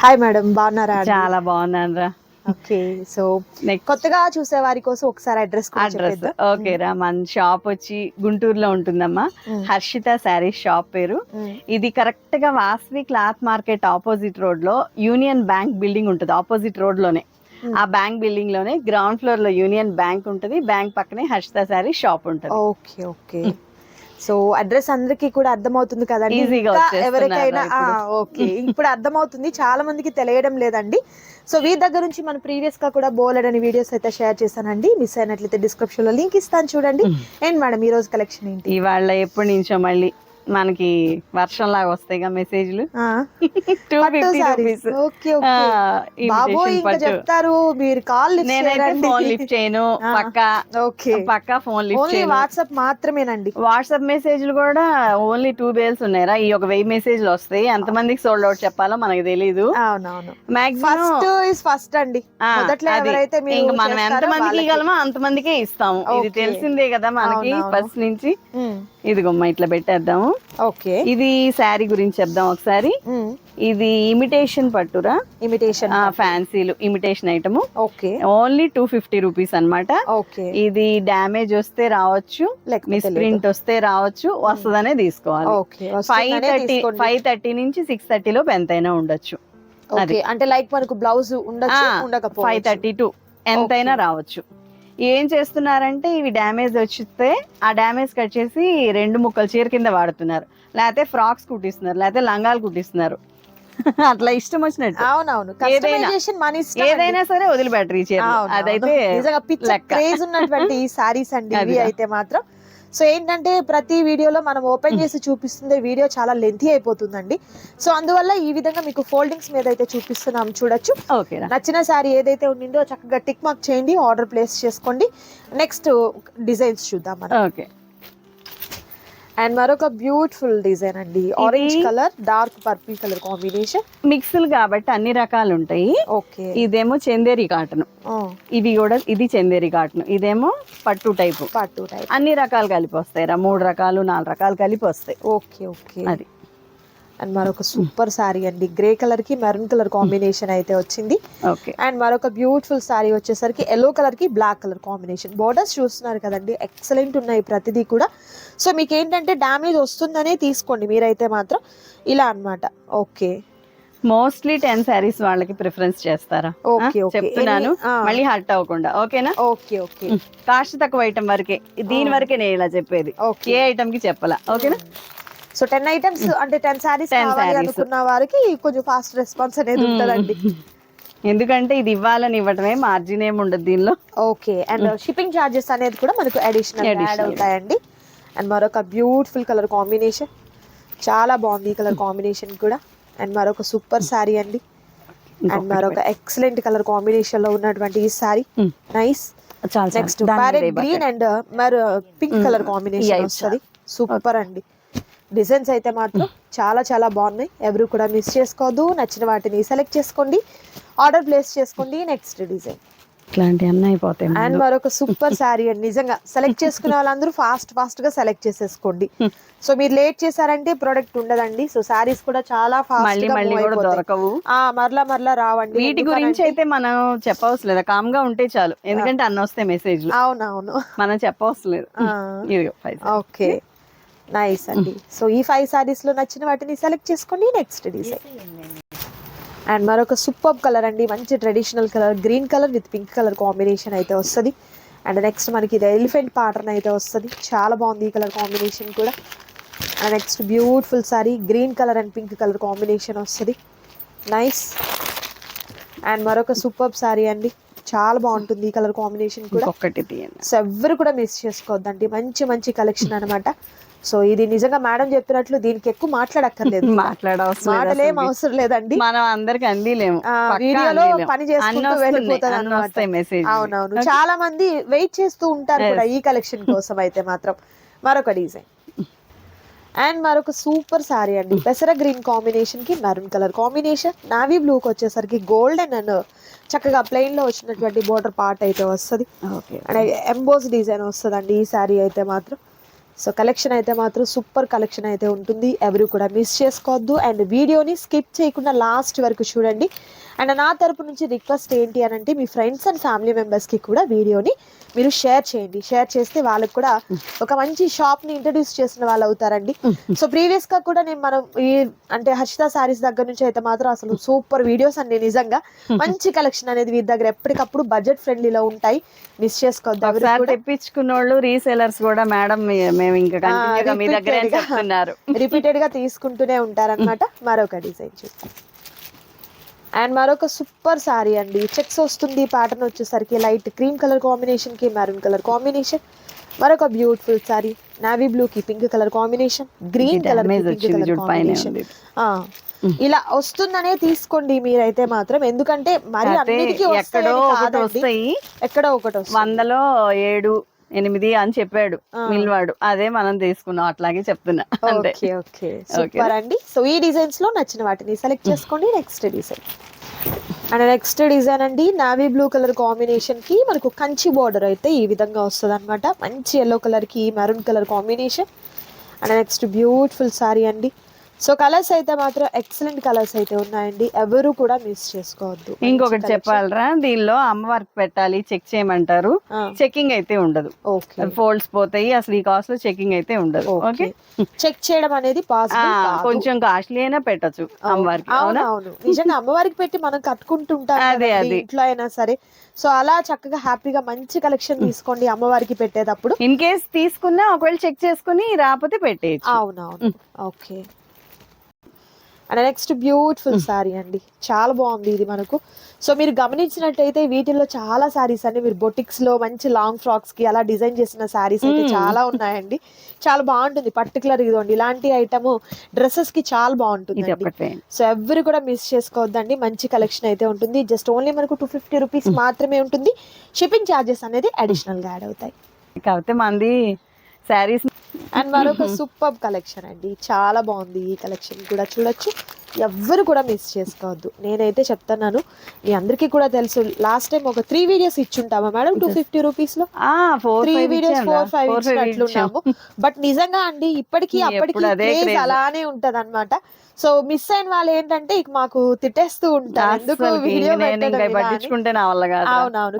Hi madam బాగున్నారా చాలా బాగున్నాను రా ఓకే సో కొత్తగా చూసే వారి కోసం ఒకసారి అడ్రస్ అడ్రస్ ఓకే రా మన షాప్ వచ్చి గుంటూరులో ఉంటుందమ్మా. మ్మ్. హర్షిత శారీస్ షాప్ పేరు. ఇది కరెక్ట్గా వాస్వి క్లాత్ మార్కెట్ ఆపోజిట్ రోడ్లో యూనియన్ బ్యాంక్ బిల్డింగ్ ఉంటుంది ఆపోజిట్ రోడ్లోనే. ఆ బ్యాంక్ బిల్డింగ్లోనే గ్రౌండ్ ఫ్లోర్లో యూనియన్ బ్యాంక్ ఉంటుంది బ్యాంక్ పక్కనే హర్షిత శారీ షాప్ ఉంటుంది. Okay okay. సో అడ్రస్ అందరికి కూడా అర్థమవుతుంది కదండి. ఇంకా ఎవరికైనా. ఓకే. ఇప్పుడు అర్థమవుతుంది. చాలా మందికి తెలియడం లేదండి. సో వీరి దగ్గర నుంచి మనం ప్రీవియస్గా కూడా బోలెడని వీడియోస్ అయితే షేర్ చేశానండి. మిస్ అయినట్లయితే డిస్క్రిప్షన్లో లింక్ ఇస్తాను చూడండి. ఏంటి మేడం ఈ రోజు కలెక్షన్ ఏంటి? ఇవాళ ఎప్పటి నుంచో మళ్ళీ మనకి వర్షం లాగా వస్తాయిగా మెసేజ్లు. Two fifty. రూపీస్ చెప్తారు మీరు కాల్ నేనైతే ఫోన్ లిఫ్ట్ చేయను. పక్కా ఓకే. పక్కా ఫోన్ లిఫ్ట్ చేయను. వాట్సాప్ మాత్రమేనండి. వాట్సాప్ మెసేజ్లు కూడా ఓన్లీ టూ బేల్స్ ఉన్నాయిరా. ఈ ఒక వెయ్యి మెసేజ్లు వస్తాయి. ఎంతమందికి సోల్డ్ అవుట్ చెప్పాలో మనకు తెలీదు. అవునవును. ఫస్ట్ ఇస్ ఫస్ట్ అండి. మొదట్లో ఎవరైతే ఇంకా మనం ఎంత మందికి. ఇవ్వగలమో అంత మందికే ఇస్తాము. ఇది. తెలిసిందే కదా మనకి. ఫస్ట్ నుంచి. ఇదిగోమ్మ ఇట్లా పెట్టేద్దాము. ఓకే. ఇది శారీ గురించి చెప్దాం ఒకసారి. ఇది ఇమిటేషన్ పట్టురా? Imitation ఫ్యాన్సీలు imitation item. Okay. Only two fifty rupees అన్నమాట. ఓకే. ఇది డ్యామేజ్ వస్తే రావచ్చు మిస్. ప్రింట్ వస్తే రావచ్చు వస్తుందనే తీసుకోవాలి. ఫైవ్ థర్టీ ఫైవ్ థర్టీ నుంచి సిక్స్ థర్టీలో ఎంతైనా ఉండొచ్చు. అంటే లైక్ మనకు బ్లౌజ్ ఫైవ్ థర్టీ టూ ఎంతైనా రావచ్చు. ఏం చేస్తున్నారంటే ఇవి డ్యామేజ్ వచ్చితే ఆ డ్యామేజ్ కట్ చేసి రెండు ముక్కలు చీర కింద వాడుతున్నారు. లేకపోతే ఫ్రాక్స్ కుట్టిస్తున్నారు లేకపోతే లంగాలు కుట్టిస్తున్నారు. అట్లా ఇష్టం వచ్చినట్టు. అవునవును. ఏదైనా. సరే వదిలిపెట్టరు ఈ చీర అదైతే పిచ్చ. క్రేజ్ ఉన్నటువంటి సారీస్ అండి ఇవి. అయితే మాత్రం. సో ఏంటంటే ప్రతి వీడియోలో మనం ఓపెన్ చేసి చూపిస్తుంది వీడియో చాలా లెంతీ అయిపోతుందండి. సో అందువల్ల ఈ విధంగా మీకు ఫోల్డింగ్స్ మీద అయితే చూపిస్తున్నాం చూడొచ్చు. నచ్చిన శారీ ఏదైతే ఉండిందో చక్కగా టిక్ మార్క్ చేయండి ఆర్డర్ ప్లేస్ చేసుకోండి. నెక్స్ట్ డిజైన్స్ చూద్దాం మనం. ఓకే. అండ్ మరొక బ్యూటిఫుల్ డిజైన్ అండి. Orange colour dark purple colour combination మిక్స్లు కాబట్టి అన్ని రకాలు ఉంటాయి ఓకే. ఇదేమో చందేరి కాటన్. ఇవి కూడా ఇది చందేరి కాటన్. ఇదేమో పట్టు టైపు. పట్టు టైప్. అన్ని రకాలు కలిపి వస్తాయి రా. మూడు రకాలు నాలుగు రకాలు కలిపి వస్తాయి. Okay okay. అది. అండ్ మరొక సూపర్ సారీ అండి. గ్రే కలర్కి మెరూన్ కలర్ కాంబినేషన్ అయితే వచ్చింది. ఓకే. అండ్ మరొక బ్యూటిఫుల్ సారీ వచ్చేసరికి ఎల్లో కలర్కి బ్లాక్ కలర్ కాంబినేషన్. బోర్డర్స్ చూస్తున్నారు కదండి ఎక్సలెంట్ ఉన్నాయి ప్రతిదీ కూడా. సో మీకు ఏంటంటే డ్యామేజ్ వస్తుందనే తీసుకోండి మీరైతే మాత్రం ఇలా అన్నమాట. ఓకే. మోస్ట్లీ టెన్ శారీస్ వాళ్ళకి ప్రిఫరెన్స్ చేస్తారా? ఓకే ఆ, ఓకే చెప్తున్నాను. మళ్ళీ హర్ట్ అవ్వకుండా ఓకేనా? Okay okay. కాస్ట్ తక్కువ ఐటమ్ వరకే దీని వరకే నేను ఇలా చెప్పేది. ఏ ఐటమ్కి చెప్పాలా ఓకేనా? సో టెన్ ఐటమ్స్ అంటే టెన్ సారీస్ 10 కావాలి. అనుకున్న వారికి కొంచెం ఫాస్ట్ రెస్పాన్స్ అనేది ఉంటుందండి. ఎందుకంటే ఇది ఇవ్వాలని ఇవ్వటమే మార్జిన్ ఏమి ఉండదు దీనిలో. ఓకే అండ్ షిప్పింగ్ చార్జెస్ అనేది కూడా మనకు అడిషనల్ యాడ్. అవుతాయండి. అండ్ మరొక బ్యూటిఫుల్ కలర్ కాంబినేషన్ చాలా బాగుంది ఈ కలర్ కాంబినేషన్ కూడా. అండ్ మరొక సూపర్ శారీ అండి. అండ్ మరొక ఎక్సలెంట్ కలర్ కాంబినేషన్లో ఉన్నటువంటి ఈ sari. Nice next green and మరో పింక్. కలర్ కాంబినేషన్ వస్తుంది. సూపర్ అండి. డిజైన్స్ అయితే మాత్రం చాలా చాలా బాగున్నాయి. ఎవరు కూడా మిస్ చేసుకోవద్దు నచ్చిన వాటిని సెలెక్ట్ చేసుకోండి. ఆర్డర్ ప్లేస్ చేసుకోండి. నెక్స్ట్ డిజైన్ ఇట్లాంటి అన్నీ అయిపోతాయి అండ్. మరొక సూపర్ శారీ అండి. నిజంగా సెలెక్ట్ చేసుకునే వాళ్ళందరూ ఫాస్ట్ ఫాస్ట్గా సెలెక్ట్ చేసేసుకోండి. సో మీరు లేట్ చేశారంటే ప్రోడక్ట్ ఉండదండి. సో శారీస్ కూడా చాలా ఫాస్ట్. దొరకవు. మరలా మరలా రావండి. వీటి గురించి అయితే మనం చెప్పవసరం లేదు కామ్గా ఉంటే చాలు. ఎందుకంటే అన్న వస్తాయి మెసేజ్లు అవునవును. మనం చెప్పవసరం లేదు ఆ. ఇదిగో పైసా ఓకే నైస్ అండి. సో ఈ ఫైవ్ సారీస్లో నచ్చిన వాటిని సెలెక్ట్ చేసుకోండి నెక్స్ట్ డిజైన్ అండ్ మరొక సూపర్ కలర్ అండి. మంచి traditional colour green colour with pink colour combination అయితే వస్తుంది. అండ్ నెక్స్ట్ మనకి ఇది ఎలిఫెంట్ ప్యాటర్న్ అయితే వస్తుంది. చాలా బాగుంది ఈ కలర్ కాంబినేషన్ కూడా. And next beautiful sari green colour and pink colour combination వస్తుంది. నైస్ అండ్ మరొక సూపర్ సారీ అండి. చాలా బాగుంటుంది ఈ కలర్ కాంబినేషన్ కూడా. తీయండి. సో ఎవ్వరు కూడా మిస్ చేసుకోవద్దండి. మంచి మంచి కలెక్షన్ అన్నమాట. సో ఇది నిజంగా మేడం చెప్పినట్లు దీనికి ఎక్కువ మాట్లాడక్కర్లేదు. మాట్లాడవసరం మాటలేం. అవసరం లేదండి. మనం అందరికి అందిలేము. వీడియోలో. పని చేసుకుంటూ వెళ్ళిపోతుంది అవునవును. చాలా మంది వెయిట్ చేస్తూ ఉంటారు కూడా ఈ కలెక్షన్ కోసం అయితే మాత్రం. మరొక డిజైన్ అండ్ మరొక సూపర్ సారీ అండి. పెసర గ్రీన్ కాంబినేషన్కి మెరూన్ కలర్ కాంబినేషన్ నావీ బ్లూకి వచ్చేసరికి గోల్డెన్ అండ్ చక్కగా ప్లెయిన్లో వచ్చినటువంటి బోర్డర్ పార్ట్ అయితే వస్తుంది. అండ్ ఎంబోస్ డిజైన్ వస్తుందండి ఈ శారీ అయితే మాత్రం. సో కలెక్షన్ అయితే మాత్రం సూపర్ కలెక్షన్ అయితే ఉంటుంది. ఎవరు కూడా మిస్ చేసుకోవద్దు. అండ్ వీడియోని స్కిప్ చేయకుండా లాస్ట్ వరకు చూడండి. అండ్ నా తరపు నుంచి రిక్వెస్ట్ ఏంటి అని అంటే మీ ఫ్రెండ్స్ అండ్ ఫ్యామిలీ మెంబర్స్కి కూడా వీడియోని మీరు షేర్ చేయండి. షేర్ చేస్తే వాళ్ళకి కూడా ఒక మంచి షాప్ని ఇంట్రడ్యూస్ చేసిన వాళ్ళు అవుతారండి. సో ప్రీవియస్గా కూడా నేను మనం ఈ అంటే హర్షిత సారీస్ దగ్గర నుంచి అయితే మాత్రం అసలు సూపర్ వీడియోస్ అండి నిజంగా. మంచి కలెక్షన్ అనేది వీరి దగ్గర ఎప్పటికప్పుడు బడ్జెట్ ఫ్రెండ్లీలో ఉంటాయి. మిస్ చేసుకోవద్దు. తెప్పించుకున్న వాళ్ళు రీసేలర్స్ కూడా మేడం మేము ఇంకా మీ repeated దగ్గరే గా. చెప్తున్నారు. రిపీటెడ్గా తీసుకుంటూనే ఉంటారన్నమాట. మరొక డిజైన్ చూద్దాం. అండ్ మరొక సూపర్ సారీ అండి. చెక్స్ వస్తుంది ప్యాటర్న్ వచ్చేసరికి లైట్ క్రీమ్ కలర్ కాంబినేషన్కి మెరూన్ కలర్ కాంబినేషన్ మరొక బ్యూటిఫుల్ సారీ నావీ బ్లూ కి pink colour combination green colour ఉంది. ఇలా వస్తుందనే తీసుకోండి మీరైతే మాత్రం. ఎందుకంటే మరి అన్నిటికీ ఎక్కడో ఒకటి. వస్తాయి. ఎక్కడో ఒకటి వందలో ఏడు ఎనిమిది అని చెప్పాడు. మిల్వాడు. అదే మనం తీసుకున్నాం. అట్లాగే చెప్తున్నా. Okay okay. సూపర్ అండి. సో ఈ డిజైన్స్లో నచ్చిన వాటిని సెలెక్ట్ చేసుకోండి. Next design and next design అండి నావీ బ్లూ కలర్ కాంబినేషన్కి మనకు కంచి బార్డర్ అయితే ఈ విధంగా వస్తుంది అనమాట మంచి ఎల్లో కలర్కి maroon colour combination and next beautiful sari అండి. సో కలర్స్ అయితే మాత్రం ఎక్సలెంట్ కలర్స్ అయితే ఉన్నాయండి. ఎవరు కూడా మిస్ చేసుకోవద్దు. ఇంకొకటి. చెప్పాలరా? దీనిలో అమ్మవారికి పెట్టాలి చెక్ చేయమంటారు. చెకింగ్ అయితే ఉండదు. ఓకే ఫోల్డ్స్ పోతాయి అసలు ఈ కాస్ట్లో చెకింగ్ అయితే ఉండదు. ఓకే చెక్ చేయడం అనేది కొంచెం కాస్ట్లీ అయినా పెట్టచ్చు అమ్మవారికి అవును అవునా? అవును నిజంగా అమ్మవారికి పెట్టి మనం కట్టుకుంటుంటాం అదే, అదే. ఇంట్లో అయినా సరే. సో అలా చక్కగా హ్యాపీగా మంచి కలెక్షన్ తీసుకోండి అమ్మవారికి పెట్టేటప్పుడు ఇన్ కేస్ తీసుకున్నా ఒకవేళ చెక్ చేసుకుని రాకపోతే పెట్టేయచ్చు. అవునవును. Okay and next beautiful sari అండి. చాలా బాగుంది ఇది మనకు. సో మీరు గమనించినట్టయితే వీటిల్లో చాలా సారీస్ అండి. మీరు బొటిక్స్లో మంచి లాంగ్ ఫ్రాక్స్కి అలా డిజైన్ చేసిన సారీస్ అయితే మ్మ్. చాలా ఉన్నాయండి. చాలా బాగుంటుంది. పర్టికులర్ ఇదిగోండి. ఇలాంటి ఐటమ్ డ్రెస్సెస్కి చాలా బాగుంటుంది సో ఎవరు కూడా మిస్ చేసుకోవద్దండి. మంచి కలెక్షన్ అయితే ఉంటుంది. జస్ట్ ఓన్లీ మనకు టూ ఫిఫ్టీ రూపీస్ మాత్రమే ఉంటుంది. షిప్పింగ్ ఛార్జెస్ అనేది అడిషనల్గా యాడ్ అవుతాయి. కాకపోతే మంది శారీస్ అండ్ మరొక సూపర్ కలెక్షన్ అండి. చాలా బాగుంది ఈ కలెక్షన్ కూడా చూడొచ్చు. ఎవ్వరు కూడా మిస్ చేసుకోవద్దు. నేనైతే చెప్తున్నాను మీ అందరికీ కూడా తెలుసు. లాస్ట్ టైం ఒక త్రీ వీడియోస్ ఇచ్చుంటామా మేడం? టూ ఫిఫ్టీ రూపీస్లో? త్రీ వీడియోస్ ఫోర్ ఫైవ్ ఇచ్చినట్లున్నాము బట్ నిజంగా అండి ఇప్పటికీ అప్పటికి. అలానే ఉంటది సో మిస్ అయిన వాళ్ళు ఏంటంటే ఇక మాకు తిట్టేస్తూ ఉంటారు. ఎందుకు వీడియో పట్టించుకుంటే నా వల్ల అవునవును.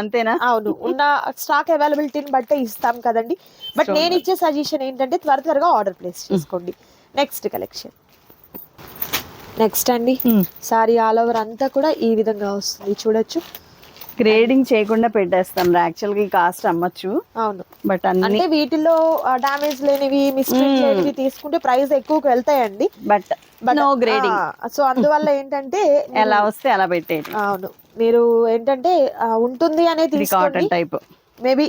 అంతేనా? అవును. ఉన్న స్టాక్ అవైలబిలిటీని బట్టే ఇస్తాం కదండి. బట్ నేను ఇచ్చే సజెషన్ ఏంటంటే త్వర త్వరగా ఆర్డర్ ప్లేస్ చేసుకోండి. నెక్స్ట్ కలెక్షన్ నెక్స్ట్ అండి. సారీ ఆల్ ఓవర్ అంతా కూడా ఈ విధంగా వస్తుంది. చూడొచ్చు. గ్రేడింగ్ చేయకుండా పెట్టేస్తాం. యాక్చువల్గా కాస్ట్ అమ్మచ్చు. అవును. బట్ అంటే వీటిల్లో డామేజ్ లేనివి మిస్టేక్ Hmm. లేనివి తీసుకుంటే ప్రైస్ ఎక్కువకి వెళ్తాయండి. బట్ నో గ్రేడింగ్ సో అందువల్ల ఏంటంటే ఎలా వస్తే అలా పెట్టేది అవును. మీరు ఏంటంటే ఉంటుంది అనే తీసుకోండి. టైప్ మేబీ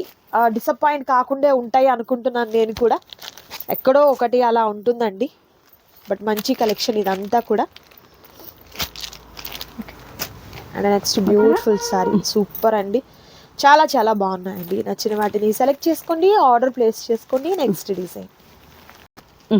డిసప్పాయింట్ కాకుండా ఉంటాయి అనుకుంటున్నాను నేను కూడా. ఎక్కడో ఒకటి అలా ఉంటుందండి. బట్ మంచి కలెక్షన్ ఇదంతా కూడా. And next beautiful sari. Super అండి. చాలా చాలా బాగున్నాయండి. నచ్చిన వాటిని సెలెక్ట్ చేసుకోండి ఆర్డర్ ప్లేస్ చేసుకోండి నెక్స్ట్ డిజైన్.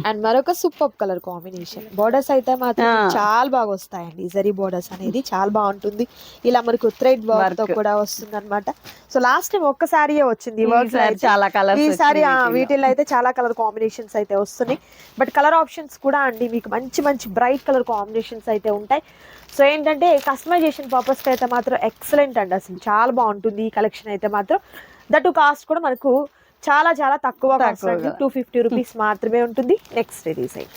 అండ్ మరొక సూపర్ కలర్ కాంబినేషన్. బోర్డర్స్ అయితే మాత్రం. చాలా బాగా వస్తాయండి జరీ బోర్డర్స్ అనేది చాలా బాగుంటుంది. ఇలా మనకు థ్రెడ్ వర్క్తో. కూడా వస్తుంది అనమాట సో లాస్ట్ టైం ఒక్కసారిயே వచ్చింది వర్క్ ఈసారి చాలా కలర్స్ ఈసారి ఆ, వీటిల్లో అయితే చాలా కలర్ కాంబినేషన్స్ అయితే వస్తున్నాయి. బట్ కలర్ ఆప్షన్స్ కూడా అండి. మీకు మంచి మంచి బ్రైట్ కలర్ కాంబినేషన్స్ అయితే ఉంటాయి. సో ఏంటంటే కస్టమైజేషన్ పర్పస్కి అయితే మాత్రం ఎక్సలెంట్ అండి. అసలు చాలా బాగుంటుంది ఈ కలెక్షన్ అయితే మాత్రం. దట్ కాస్ట్ కూడా మనకు చాలా చాలా తక్కువ. టూ ఫిఫ్టీ రూపీస్ మాత్రమే ఉంటుంది. నెక్స్ట్ డిజైన్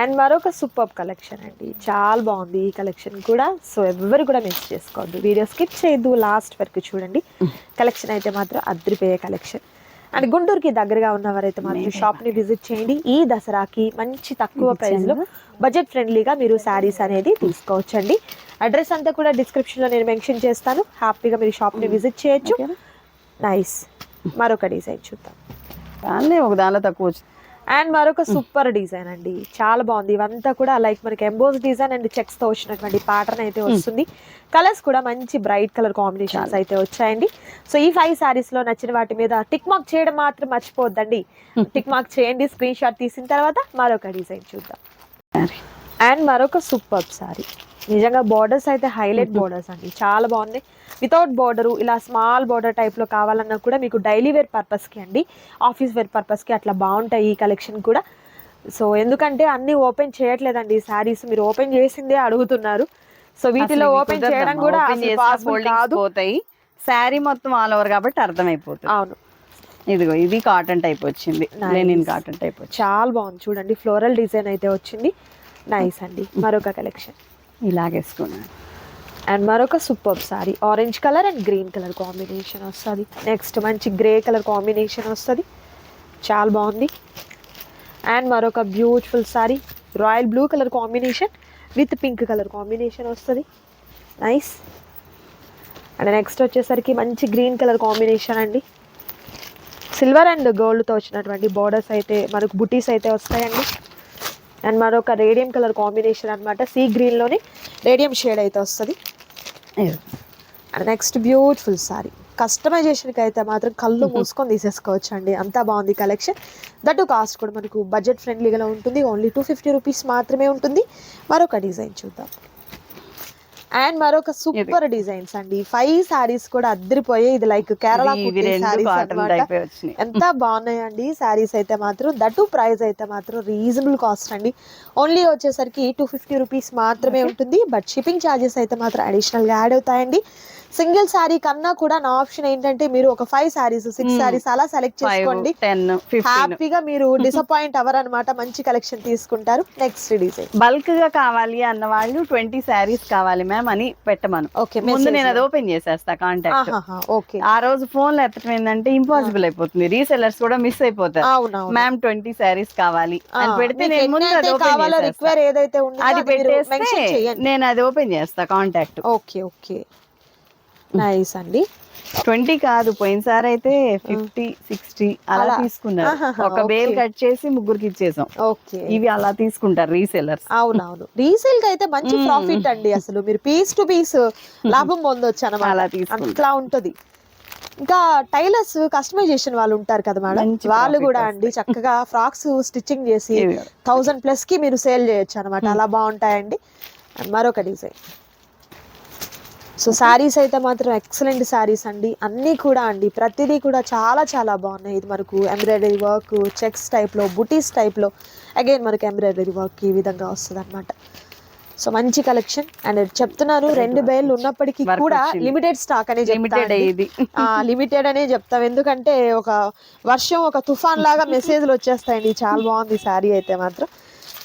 అండ్ మరొక సూపర్ కలెక్షన్ అండి. చాలా బాగుంది ఈ కలెక్షన్ కూడా. సో ఎవరు కూడా మిస్ చేసుకోవద్దు. వీడియో స్కిప్ చేయొద్దు. లాస్ట్ వరకు చూడండి. కలెక్షన్ అయితే మాత్రం అద్రిపోయే కలెక్షన్ అండ్ గుంటూరుకి దగ్గరగా ఉన్నవారైతే మాత్రం షాప్ని విజిట్ చేయండి. ఈ దసరాకి మంచి తక్కువ ప్రైస్లో బడ్జెట్ ఫ్రెండ్లీగా మీరు శారీస్ అనేది తీసుకోవచ్చండి. అడ్రస్ అంతా కూడా డిస్క్రిప్షన్లో నేను మెన్షన్ చేస్తాను. హ్యాపీగా మీరు షాప్ని విజిట్ చేయొచ్చు. నైస్ మరొక డిజైన్ చూద్దాం. దాన్ని ఒక దానిలో తక్కువ వచ్చింది అండ్ మరొక సూపర్ డిజైన్ అండి. చాలా బాగుంది. ఇవంతా కూడా లైక్ మనకి ఎంబోస్ డిజైన్ అండ్ చెక్స్తో వచ్చినటువంటి ప్యాటర్న్ అయితే వస్తుంది. కలర్స్ కూడా మంచి బ్రైట్ కలర్ కాంబినేషన్స్ అయితే వచ్చాయండి. సో ఈ ఫైవ్ సారీస్లో నచ్చిన వాటి మీద టిక్ మార్క్ చేయడం మాత్రం మర్చిపోద్దండి టిక్ మార్క్ చేయండి స్క్రీన్ షాట్ తీసిన తర్వాత మరొక డిజైన్ చూద్దాం. అండ్ మరొక సూపర్ సారీ నిజంగా బార్డర్స్ అయితే హైలైట్ బార్డర్స్ అండి. చాలా బాగున్నాయి వితౌట్ బార్డర్ ఇలా స్మాల్ బార్డర్ టైప్లో కావాలన్నా కూడా మీకు డైలీ వేర్ పర్పస్కి అండి ఆఫీస్ వేర్ పర్పస్కి అట్లా బాగుంటాయి ఈ కలెక్షన్ కూడా. సో ఎందుకంటే అన్ని ఓపెన్ చేయట్లేదండి శారీస్ మీరు ఓపెన్ చేసిందే అడుగుతున్నారు. సో వీటిలో ఓపెన్. చేయడం కూడా కాదు. పోతాయి. శారీ మొత్తం ఆల్ ఓవర్ కాబట్టి అర్థమైపోతుంది. అవును. ఇదిగో ఇది కాటన్ టైప్ వచ్చింది. లెనిన్ కాటన్ టైప్ చాలా బాగుంది. చూడండి ఫ్లోరల్ డిజైన్ అయితే వచ్చింది. నైస్ అండి. మరొక కలెక్షన్ ఇలాగేసుకున్నాను. అండ్ మరొక super sari orange colour and green colour combination వస్తుంది. నెక్స్ట్ మంచి గ్రే కలర్ కాంబినేషన్ వస్తుంది. చాలా బాగుంది. అండ్ మరొక beautiful sari royal blue colour combination with pink colour combination వస్తుంది. నైస్ అండ్ నెక్స్ట్ వచ్చేసరికి మంచి గ్రీన్ కలర్ కాంబినేషన్ అండి. సిల్వర్ అండ్ గోల్డ్తో వచ్చినటువంటి బార్డర్స్ అయితే మనకు బుటీస్ అయితే వస్తాయండి. అండ్ మరొక రేడియం కలర్ కాంబినేషన్ అనమాట సీ గ్రీన్లోని రేడియం షేడ్ అయితే వస్తుంది. అండ్ నెక్స్ట్ బ్యూటిఫుల్ సారీ కస్టమైజేషన్కి అయితే మాత్రం కళ్ళు మూసుకొని తీసేసుకోవచ్చు అండి అంతా బాగుంది కలెక్షన్ దట్టు కాస్ట్ కూడా మనకు బడ్జెట్ ఫ్రెండ్లీగా ఉంటుంది. ఓన్లీ టూ ఫిఫ్టీ రూపీస్ మాత్రమే ఉంటుంది. మరొక డిజైన్ చూద్దాం. అండ్ మరొక సూపర్ డిజైన్స్ అండి. ఫైవ్ సారీస్ కూడా అద్దరిపోయాయి. ఇది లైక్ కేరళ సారీస్ ఎంత బాగున్నాయండి శారీస్ అయితే మాత్రం. దట్టు ప్రైస్ అయితే మాత్రం రీజనబుల్ కాస్ట్ అండి. ఓన్లీ వచ్చేసరికి టూ ఫిఫ్టీ రూపీస్ మాత్రమే ఉంటుంది. బట్ షిప్పింగ్ ఛార్జెస్ అయితే మాత్రం అడిషనల్గా యాడ్ అవుతాయండి. సింగిల్ శారీ కన్నా కూడా నా ఆప్షన్ ఏంటంటే మీరు ఒక ఫైవ్ శారీస్ సిక్స్. శారీస్ అలా సెలెక్ట్ చేసుకోండి. హ్యాపీగా మీరు డిసప్పాయింట్ అవ్వరు అనమాట మంచి కలెక్షన్ తీసుకుంటారు. నెక్స్ట్ డిజైన్ బల్క్గా కావాలి అన్న వాళ్ళు ట్వంటీ శారీస్ కావాలి మ్యామ్ అని పెట్టమను. ఓకే ముందు నేను అది ఓపెన్ చేసేస్తా కాంటాక్ట్ ఓకే ఆ రోజు ఫోన్ ఎత్తడం ఏంటంటే ఇంపాసిబుల్ అయిపోతుంది. రీసెల్లర్స్ కూడా మిస్ అయిపోతారు. మ్యామ్ ట్వంటీ శారీస్ కావాలి. అని పెడితే నేను ముందు అది ఓపెన్ పెట్టేస్తే నేను అది ఓపెన్ చేస్తా కాంటాక్ట్ ఓకే ఓకే నైస్ అండి ట్వంటీ కాదు పోయినసారి అయితే ఫిఫ్టీ సిక్స్టీ అలా. తీసుకున్నారు. ఒక బేల్. కట్ చేసి ముగ్గురికి ఇచ్చేసాం. ఓకే. ఇవి అలా తీసుకుంటారు రీసెల్లర్స్ అవునవును. రీసేల్కి అయితే మంచి. ప్రాఫిట్ అండి అసలు. మీరు పీస్ టు పీస్ లాభం పొందొచ్చు అనమాట అలా అట్లా ఉంటది. ఇంకా టైలర్స్ కస్టమైజేషన్ వాళ్ళు ఉంటారు కదా మేడం? వాళ్ళు కూడా అండి చక్కగా ఫ్రాక్స్ స్టిచ్చింగ్ చేసి థౌజండ్ ప్లస్కి మీరు సేల్ చేయొచ్చు అనమాట. అలా బాగుంటాయండి. మరొక డిజైన్. సో శారీస్ అయితే మాత్రం ఎక్సలెంట్ శారీస్ అండి. అన్నీ కూడా అండి. ప్రతిదీ కూడా చాలా చాలా బాగున్నాయి. ఇది మనకు ఎంబ్రాయిడరీ వర్క్ చెక్స్ టైప్లో బుటీస్ టైప్లో అగైన్ మనకు ఎంబ్రాయిడరీ వర్క్ ఈ విధంగా వస్తుంది అనమాట సో మంచి కలెక్షన్ అండ్ చెప్తున్నాను రెండు బేళ్ళు ఉన్నప్పటికీ కూడా. లిమిటెడ్ స్టాక్ అనే లిమిటెడ్ అనే చెప్తాం. ఎందుకంటే ఒక వర్షం ఒక తుఫాన్ లాగా మెసేజ్లు వచ్చేస్తాయండి. చాలా బాగుంది శారీ అయితే మాత్రం.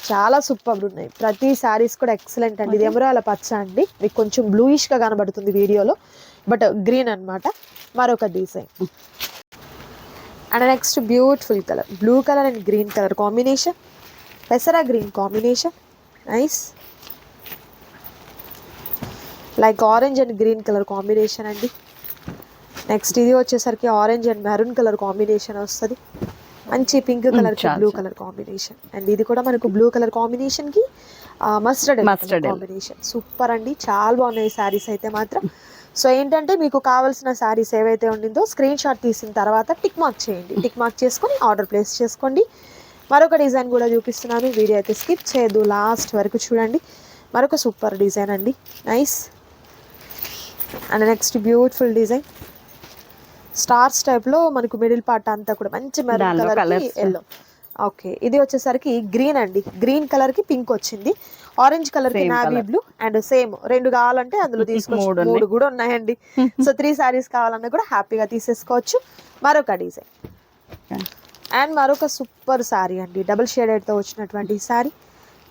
చాలా సూపర్ ఉన్నాయి. ప్రతి శారీస్ కూడా ఎక్సలెంట్ అండి. ఇది ఎమరాల పచ్చ అండి. మీకు కొంచెం బ్లూయిష్గా కనబడుతుంది వీడియోలో. బట్ గ్రీన్ అన్నమాట. మరొక design and next beautiful colour blue colour and green colour combination పెసరా green combination nice like orange and green colour combination అండి. నెక్స్ట్ ఇది వచ్చేసరికి orange and maroon colour combination వస్తుంది. మంచి pink colour blue. Colour combination and ఇది కూడా మనకు blue colour కాంబినేషన్కి mustard yellow. Combination super అండి చాలా బాగున్నాయి శారీస్ అయితే మాత్రం. సో ఏంటంటే మీకు కావాల్సిన శారీస్ ఏవైతే ఉండిందో స్క్రీన్ షాట్ తీసిన తర్వాత టిక్ మార్క్ చేయండి. టిక్ మార్క్ చేసుకొని ఆర్డర్ ప్లేస్ చేసుకోండి. మరొక డిజైన్ కూడా చూపిస్తున్నాను. వీడియో అయితే స్కిప్ చేయొద్దు లాస్ట్ వరకు చూడండి. మరొక సూపర్ డిజైన్ అండి. Nice and next beautiful design stars టైప్లో మనకు మిడిల్ పార్ట్ అంతా కూడా మంచి మెరూన్ కలర్. ఎల్లో ఓకే ఇది వచ్చేసరికి గ్రీన్ అండి. గ్రీన్ కలర్కి పింక్ వచ్చింది ఆరెంజ్ కలర్కి నావీ. బ్లూ అండ్ సేమ్ రెండు కావాలంటే అందులో తీసుకోవచ్చు మూడు కూడా ఉన్నాయండి. సో త్రీ సారీస్ కావాలన్నా కూడా హ్యాపీగా తీసేసుకోవచ్చు. మరొక డిజైన్ అండ్ మరొక సూపర్ సారీ అండి. డబుల్తో వచ్చినటువంటి సారీ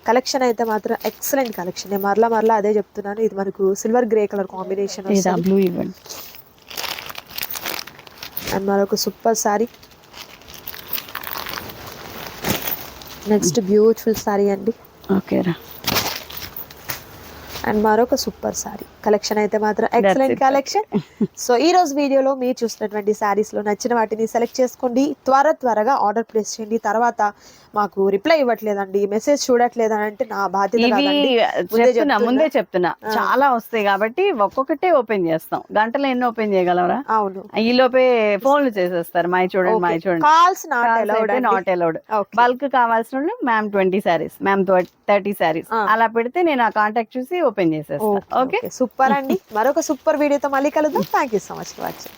కలెక్షన్ అయితే మాత్రం ఎక్సలెంట్ కలెక్షన్ నేను మరలా మరలా అదే చెప్తున్నాను. ఇది మనకు silver grey colour combination blue ఇవ్వండి అండ్ మరొక super sari next beautiful sari అండి. ఓకేరా అండ్ మరొక సూపర్ సారీ. కలెక్షన్ అయితే మాత్రం ఎక్సలెంట్. కలెక్షన్. సో ఈ రోజు వీడియోలో మీరు చూసినటువంటి శారీస్లో నచ్చిన వాటిని సెలెక్ట్ చేసుకోండి. త్వర త్వరగా ఆర్డర్ ప్లేస్ చేయండి. తర్వాత మాకు రిప్లై ఇవ్వట్లేదండి. మెసేజ్ చూడట్లేదని అంటే నా బాధ్యత. ముందే చెప్తున్నా. చాలా వస్తాయి కాబట్టి ఒక్కొక్కటే ఓపెన్ చేస్తాం. గంటలో ఎన్ని ఓపెన్ చేయగలరా అవును. ఈ లోపే ఫోన్లు చేసేస్తారు. మై చూడండి మై చూడండి. Calls not allowed not allowed bulk కావాల్సిన ma'am twenty saris ma'am thirty saris. అలా పెడితే నేను ఆ కాంటాక్ట్ చూసి ఓపెన్ చేసేస్తాను ఓకే సూపర్ అండి. మరొక సూపర్ వీడియోతో మళ్ళీ కలుద్దాం. Thank you so much for watching